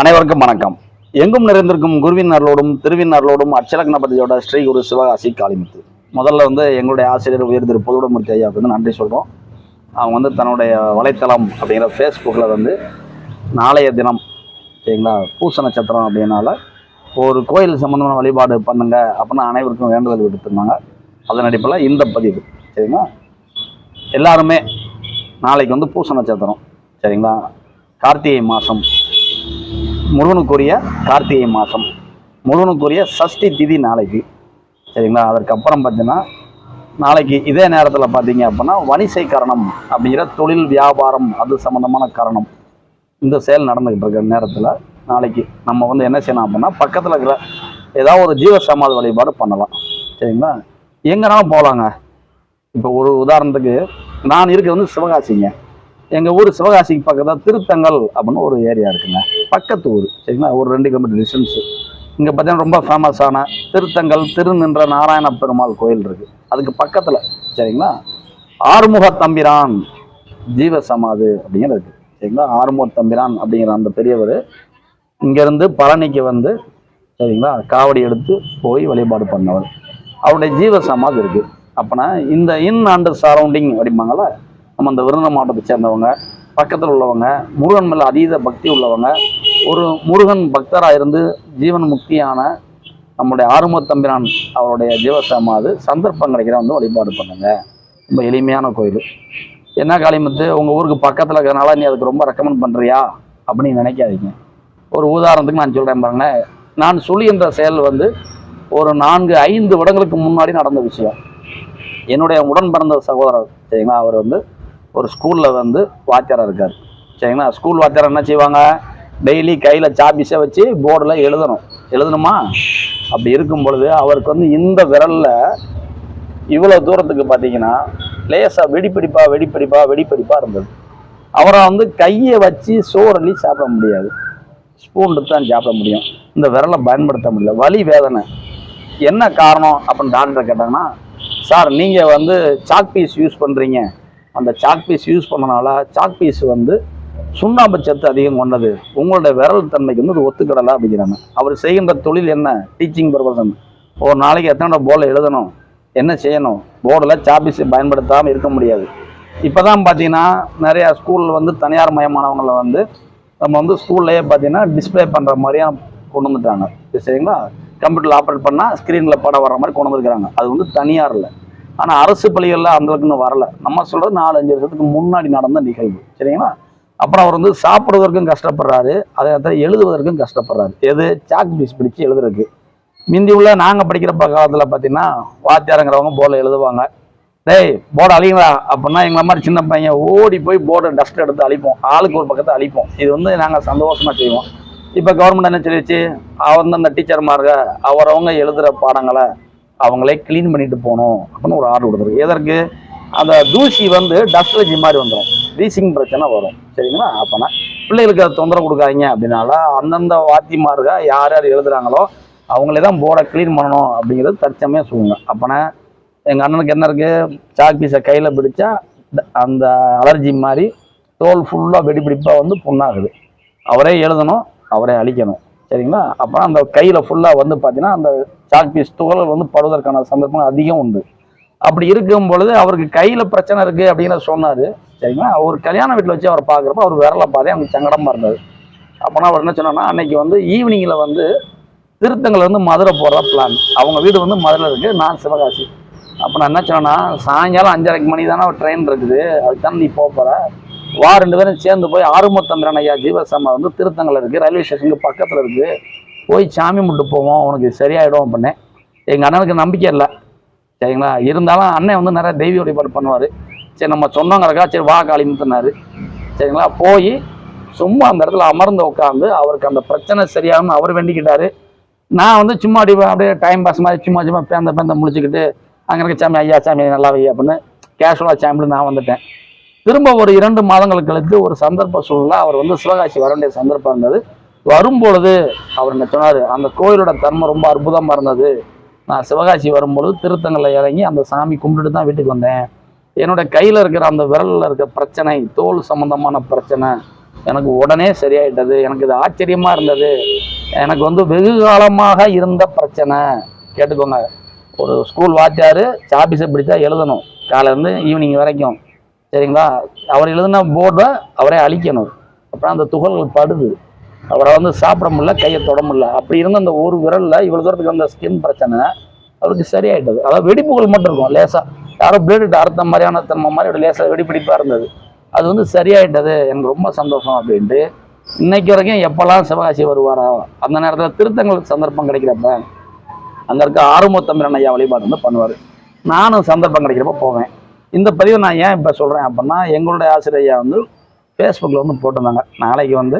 அனைவருக்கும் வணக்கம். எங்கும் நிறைந்திருக்கும் குருவின் அருளோடும் திருவின் அருளோடும் அச்சலக்னபதியோட ஸ்ரீ குரு சிவகாசி காளிமுத்து. முதல்ல வந்து எங்களுடைய ஆசிரியர் உயர் திரு ஐயா வந்து நன்றி சொல்கிறோம் அவங்க வந்து தன்னுடைய வலைத்தளம் அப்படிங்கிற ஃபேஸ்புக்கில் வந்து நாளைய தினம் சரிங்களா பூச நட்சத்திரம் அப்படின்னால ஒரு கோயில் சம்மந்தமான வழிபாடு பண்ணுங்க அப்படின்னு அனைவருக்கும் வேண்டுதல் விடுத்திருந்தாங்க. அதன் அடிப்படையில் இந்த பதிவு சரிங்களா? எல்லாருமே நாளைக்கு வந்து பூச நட்சத்திரம் சரிங்களா? கார்த்திகை மாதம் முருகனுக்குரிய கார்த்திகை மாதம் முருகனுக்குரிய சஷ்டி திதி நாளைக்கு. சரிங்களா? அதற்கப்புறம் பார்த்தீங்கன்னா நாளைக்கு இதே நேரத்தில் பார்த்தீங்க அப்படின்னா வணிசை கரணம் அப்படிங்கிற தொழில் வியாபாரம் அது சம்மந்தமான கரணம். இந்த செயல் நடந்துக்கிட்டு இருக்கிற நேரத்தில் நாளைக்கு நம்ம வந்து என்ன செய்யணும் அப்படின்னா பக்கத்தில் இருக்கிற ஏதாவது ஒரு ஜீவ சமாதி வழிபாடு பண்ணலாம். சரிங்களா? எங்கேனாலும் போகலாங்க இப்போ ஒரு உதாரணத்துக்கு நான் இருக்கிறது வந்து சிவகாசிங்க. எங்கள் ஊர் சிவகாசிக்கு பக்கத்தில் திருத்தங்கல் அப்படின்னு ஒரு ஏரியா இருக்குங்க. பக்கத்து ஊர் சரிங்களா? ஒரு ரெண்டு கிலோமீட்டர் டிஸ்டன்ஸு இங்கே பார்த்தீங்கன்னா ரொம்ப ஃபேமஸான திருத்தங்கல் திருநின்ற நாராயண பெருமாள் கோயில் இருக்குது அதுக்கு பக்கத்தில் சரிங்களா? ஆறுமுக தம்பிரான் ஜீவ சமாது அப்படிங்கிறது இருக்குது சரிங்களா? ஆறுமுக தம்பிரான் அப்படிங்கிற அந்த பெரியவர் இங்கேருந்து பழனிக்கு வந்து சரிங்களா? காவடி எடுத்து போய் வழிபாடு பண்ணவர். அவருடைய ஜீவ சமாதி இருக்குது அப்போனா இந்த இன் அண்டு சரௌண்டிங் அப்படிம்பாங்கள்ல நம்ம அந்த விருதுநகர் மாவட்டத்தை சேர்ந்தவங்க பக்கத்தில் உள்ளவங்க முருகன் மேலே அதீத பக்தி உள்ளவங்க ஒரு முருகன் பக்தராக இருந்து ஜீவன் முக்தியான நம்முடைய ஆறுமுக தம்பிரான் அவருடைய ஜீவசமாது சந்தர்ப்பம் கிடைக்கிற வந்து வழிபாடு பண்ணுங்க. ரொம்ப எளிமையான கோயில். என்ன காளிமுத்து உங்கள் ஊருக்கு பக்கத்தில் இருக்கிறனால நீ அதுக்கு ரொம்ப ரெக்கமெண்ட் பண்ணுறியா அப்படின்னு நினைக்காதீங்க. ஒரு உதாரணத்துக்கு நான் சொல்கிறேன் பாருங்களேன் நான் சொல்லுகின்ற செயல் வந்து ஒரு நான்கு ஐந்து வருடங்களுக்கு முன்னாடி நடந்த விஷயம். என்னுடைய உடன் பிறந்த சகோதரர் சரிங்களா? அவர் வந்து ஒரு ஸ்கூலில் வந்து வாத்தியாராக இருக்கார். சரிங்களா? ஸ்கூல் வாத்தியார் என்ன செய்வாங்க? டெய்லி கையில் சாப்பிஸை வச்சு போர்டில் எழுதணும். எழுதணுமா? அப்படி இருக்கும் பொழுது அவருக்கு வந்து இந்த விரலில் இவ்வளோ தூரத்துக்கு பார்த்தீங்கன்னா லேசாக வெடிப்பிடிப்பா வெடிப்பிடிப்பா வெடிப்பிடிப்பா இருந்தது. அவரை வந்து கையை வச்சு சோறலி சாப்பிட முடியாது. ஸ்பூன் தான் சாப்பிட முடியும். இந்த விரலை பயன்படுத்த முடியல. வலி வேதனை. என்ன காரணம் அப்படின்னு டாக்டர் கேட்டாங்கன்னா சார் நீங்கள் வந்து சாக் பீஸ் யூஸ் பண்ணுறீங்க அந்த சாக் பீஸ் யூஸ் பண்ணனால சாக் பீஸ் வந்து சுண்ணாம்பு சத்து அதிகம் கொண்டது. உங்களுடைய விரல் தன்மைக்கு வந்து இது ஒத்துக்கிடலை அப்படிங்கிறாங்க. அவர் செய்கின்ற தொழில் என்ன? டீச்சிங் பர்பஸன் ஒரு நாளைக்கு எத்தனை போர்டில் எழுதணும்? என்ன செய்யணும்? போர்டில் சாப்பீஸ் பயன்படுத்தாமல் இருக்க முடியாது. இப்போ தான் பார்த்தீங்கன்னா நிறையா ஸ்கூலில் வந்து தனியார் மயமானவங்களை வந்து நம்ம வந்து ஸ்கூல்லையே பார்த்தீங்கன்னா டிஸ்ப்ளே பண்ணுற மாதிரியான கொண்டு வந்துட்டாங்க. சரிங்களா? கம்ப்யூட்டரில் ஆப்ரேட் பண்ணால் ஸ்க்ரீனில் படம் வர்ற மாதிரி கொண்டு வந்துருக்காங்க அது வந்து தனியாரில். ஆனால் அரசு பள்ளிகளில் அந்தளவுக்கு இன்னும் வரல. நம்ம சொல்கிறது நாலு அஞ்சு வருஷத்துக்கு முன்னாடி நடந்த நிகழ்வு. சரிங்களா? அப்புறம் அவர் வந்து சாப்பிடுவதற்கும் கஷ்டப்படுறாரு அதே நேரத்தில் எழுதுவதற்கும் கஷ்டப்படுறாரு. எது? சாக் பீஸ் பிடிச்சு எழுதுறதுக்கு. மிந்தி உள்ள நாங்கள் படிக்கிற காலத்தில் பார்த்தீங்கன்னா வாத்தியாரங்கிறவங்க போர்டில் எழுதுவாங்க. டேய் போர்டு அழிங்களா அப்படின்னா எங்களை மாதிரி சின்ன பையன் ஓடி போய் போர்டை டஸ்ட் எடுத்து அழிப்போம். ஆளுக்கு ஒரு பக்கத்தை அழிப்போம். இது வந்து நாங்கள் சந்தோஷமாக செய்வோம். இப்போ கவர்மெண்ட் என்ன சொல்லிடுச்சு அவர் அந்த டீச்சர்மாருங்க அவரவங்க எழுதுகிற பாடங்களை அவங்களே க்ளீன் பண்ணிட்டு போகணும் அப்படின்னு ஒரு ஆர்டர் கொடுத்துருக்கு. எதற்கு? அந்த தூசி வந்து டஸ்ட் அலர்ஜி மாதிரி வந்துடும் ரீசிங் பிரச்சனை வரும். சரிங்களா? அப்போனா பிள்ளைகளுக்கு அதை தொந்தரவு கொடுக்காதீங்க அப்படின்னால அந்தந்த வாத்திமாருங்க யார் யார் எழுதுறாங்களோ அவங்களே தான் போர்டை க்ளீன் பண்ணணும் அப்படிங்கிறது தற்சமையாக சொல்லுங்க அப்போனா எங்கள் அண்ணனுக்கு என்ன இருக்குது சாக் பீஸை கையில் பிடிச்சா அந்த அலர்ஜி மாதிரி தோல் ஃபுல்லாக வெடிப்பிடிப்பாக வந்து புண்ணாகுது. அவரே எழுதணும் அவரே அழிக்கணும். சரிங்களா? அப்புறம் அந்த கையில் ஃபுல்லாக வந்து பார்த்தீங்கன்னா அந்த சாக் பீஸ் துகள் வந்து படுவதற்கான சந்தர்ப்பம் அதிகம் உண்டு. அப்படி இருக்கும் பொழுது அவருக்கு கையில் பிரச்சனை இருக்குது அப்படின்னு சொன்னார். சரிங்களா? அவர் கல்யாண வீட்டில் வச்சு அவர் பார்க்குறப்ப அவர் விரலை பார்த்தே அவனுக்கு சங்கடமாக இருந்தது அப்போனா அவர் என்ன சொன்னோன்னா அன்னைக்கு வந்து ஈவினிங்கில் வந்து திருத்தங்கள் வந்து மதுரை போகிறதா பிளான் அவங்க வீடு வந்து மதுரை இருக்குது நான் சிவகாசி. அப்போ நான் என்ன சொன்னேன்னா சாயங்காலம் அஞ்சரைக்கு மணி தானே ட்ரெயின் இருக்குது. அதுக்கு தானே நீ போகிற வா ரெண்டு பேரும் சேர்ந்து போய் ஆறுமுத்தந்திரன் ஐயா ஜீவசம்மா வந்து திருத்தங்கல்ல இருக்குது ரயில்வே ஸ்டேஷனுக்கு பக்கத்தில் இருக்குது போய் சாமி முட்டு போவோம் உனக்கு சரியாயிடும் அப்படின்னேன். எங்கள் அண்ணனுக்கு நம்பிக்கை இல்லை. சரிங்களா? இருந்தாலும் அண்ணன் வந்து நிறைய தெய்வ வழிபாடு பண்ணுவார். சரி நம்ம சொன்னவங்களுக்கா சரி வா காளிமுத்துனாரு சரிங்களா? போய் சும்மா அந்த இடத்துல அமர்ந்து உட்காந்து அவருக்கு அந்த பிரச்சனை சரியாகும்னு அவர் வேண்டிக்கிட்டாரு. நான் வந்து சும்மா அப்படி அப்படியே டைம் பாஸ் மாதிரி சும்மா சும்மா பேந்த பேந்த முடிச்சுக்கிட்டு அங்கே இருக்க சாமி ஐயா சாமி நல்லா வை அப்படின்னு கேஷுவலாக சாமியில் நான் வந்துட்டேன். திரும்ப ஒரு இரண்டு மாதங்களுக்கு கழித்து ஒரு சந்தர்ப்ப சூழ்நிலை அவர் வந்து சிவகாசி வர வேண்டிய சந்தர்ப்பம் இருந்தது. வரும்பொழுது அவர் என்ன சொன்னார் அந்த கோயிலோட தன்மை ரொம்ப அற்புதமாக இருந்தது. நான் சிவகாசி வரும்பொழுது திருத்தங்களை இறங்கி அந்த சாமி கும்பிட்டுட்டு தான் வீட்டுக்கு வந்தேன். என்னோட கையில் இருக்கிற அந்த விரலில் இருக்க பிரச்சனை தோல் சம்பந்தமான பிரச்சனை எனக்கு உடனே சரியாயிட்டது. எனக்கு இது ஆச்சரியமாக இருந்தது. எனக்கு வந்து வெகு காலமாக இருந்த பிரச்சனை. கேட்டுக்கோங்க. ஒரு ஸ்கூல் வாத்தியார் சாப்பீஸை பிடிச்சா எழுதணும். காலையிலேருந்து ஈவினிங் வரைக்கும். சரிங்களா? அவர் எழுதின போர்டை அவரே அழிக்கணும். அப்புறம் அந்த துகள்கள் படுது. அவரை வந்து சாப்பிட முடியல கையை தொட முடியல. அப்படி இருந்த அந்த ஒரு விரலில் இவ்வளோ தூரத்துக்கு அந்த ஸ்கின் பிரச்சனை அவருக்கு சரியாயிட்டது. அதாவது வெடிப்புகள் மட்டும் இருக்கும் லேசாக யாரோ பிளேடு அறுத்த மாதிரியான தன்மை மாதிரி ஒரு லேசாக வெடிப்பிடிப்பாக இருந்தது. அது வந்து சரியாயிட்டது. எனக்கு ரொம்ப சந்தோஷம் அப்படின்ட்டு இன்னைக்கு வரைக்கும் எப்போல்லாம் சிவகாசி வருவாரோ அந்த நேரத்தில் திருத்தங்களுக்கு சந்தர்ப்பம் கிடைக்கிறப்ப அங்கே இருக்க ஆறுமுத்தம்பிரன் ஐயா வழிபாடு வந்து பண்ணுவார். நானும் சந்தர்ப்பம் கிடைக்கிறப்ப போவேன். இந்த பதிவை நான் ஏன் இப்போ சொல்கிறேன் அப்படின்னா எங்களுடைய ஆசிரியர் வந்து ஃபேஸ்புக்கில் வந்து போட்டிருந்தாங்க. நாளைக்கு வந்து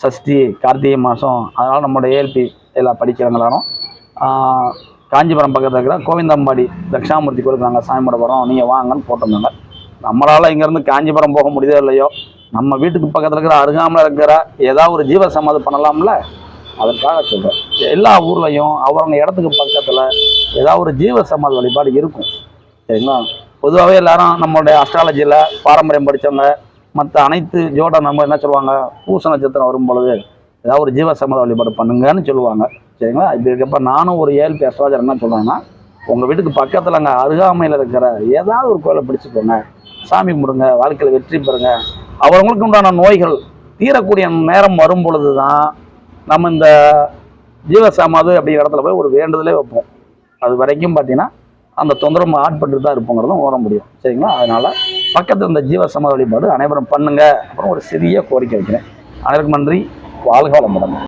சஷ்டி கார்த்திகை மாதம் அதனால் நம்மளோட ஏஎல்பி எல்லாம் படிக்கிறவங்களாலும் காஞ்சிபுரம் பக்கத்தில் இருக்கிற கோவிந்தம்பாடி தட்சிணாமூர்த்தி கோயிலுக்கு நாங்கள் சாமி போகிறோம் நீங்கள் வாங்கன்னு போட்டிருந்தாங்க. நம்மளால் இங்கேருந்து காஞ்சிபுரம் போக முடியுதோ இல்லையோ நம்ம வீட்டுக்கு பக்கத்தில் இருக்கிற அருகாமல் இருக்கிற ஏதாவது ஒரு ஜீவ சமாதி பண்ணலாம்ல? அதற்காக சொல்கிறேன் எல்லா ஊர்லேயும் அவங்க இடத்துக்கு பக்கத்தில் ஏதாவது ஒரு ஜீவ சமாதி வழிபாடு இருக்கும். சரிங்களா? பொதுவாகவே எல்லாரும் நம்மளுடைய அஸ்ட்ராலஜியில் பாரம்பரியம் படித்தவங்க மற்ற அனைத்து ஜோட நம்ம என்ன சொல்லுவாங்க பூச நட்சத்திரம் வரும் பொழுது ஏதாவது ஒரு ஜீவ வழிபாடு பண்ணுங்கன்னு சொல்லுவாங்க. சரிங்களா? இப்படி இருக்கப்ப நானும் ஒரு ஏழ்பி அஸ்ட்ராலஜர் என்ன சொல்கிறேன்னா உங்கள் வீட்டுக்கு பக்கத்தில் அங்கே அருகாமையில் இருக்கிற ஏதாவது ஒரு கோயிலை பிடிச்சிக்கோங்க. சாமி கும்பிடுங்க வாழ்க்கையில் வெற்றி பெறுங்க. அவங்களுக்கு உண்டான நோய்கள் தீரக்கூடிய நேரம் வரும் பொழுது தான் நம்ம இந்த ஜீவசமாது அப்படிங்கிற இடத்துல போய் ஒரு வேண்டுதலே வைப்போம். அது வரைக்கும் பார்த்தீங்கன்னா அந்த தொந்தரவு ஆட்பட்டு தான் இருப்போங்கிறதும் ஓட முடியும். சரிங்களா? அதனால் பக்கத்தில் இந்த ஜீவசமாதி வழிபாடு அனைவரும் பண்ணுங்க. அப்புறம் ஒரு சிறிய கோரிக்கை வைக்கிறேன். அனைவருக்கும் நன்றி. வாழ்க வளமுடன்.